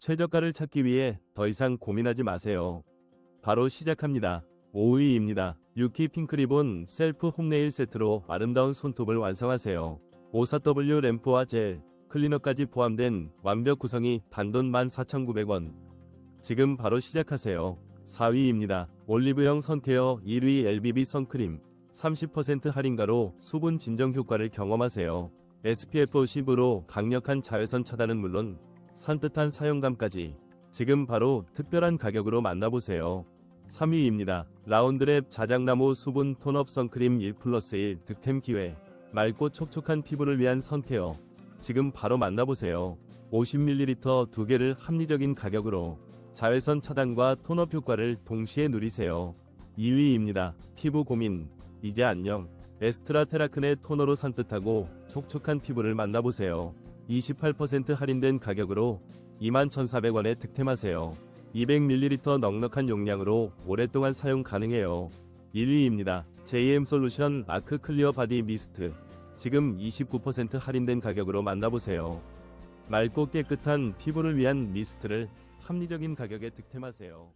최저가를 찾기 위해 더 이상 고민하지 마세요. 바로 시작합니다. 5위입니다. 유키 핑크리본 셀프 홈네일 세트로 아름다운 손톱을 완성하세요. 54W 램프와 젤, 클리너까지 포함된 완벽 구성이 단돈 14,900원. 지금 바로 시작하세요. 4위입니다. 올리브영 선케어 1위 LBB 선크림 30% 할인가로 수분 진정 효과를 경험하세요. SPF 10으로 강력한 자외선 차단은 물론 산뜻한 사용감까지 지금 바로 특별한 가격으로 만나보세요. 3위입니다. 라운드랩 자작나무 수분 톤업 선크림 1 플러스 1 득템 기회 맑고 촉촉한 피부를 위한 선케어 지금 바로 만나보세요. 50ml 두 개를 합리적인 가격으로 자외선 차단과 톤업 효과를 동시에 누리세요. 2위입니다. 피부 고민 이제 안녕 에스트라 테라큰의 토너로 산뜻하고 촉촉한 피부를 만나보세요. 28% 할인된 가격으로 21,400원에 득템하세요. 200ml 넉넉한 용량으로 오랫동안 사용 가능해요. 1위입니다. JM 솔루션 아크 클리어 바디 미스트. 지금 29% 할인된 가격으로 만나보세요. 맑고 깨끗한 피부를 위한 미스트를 합리적인 가격에 득템하세요.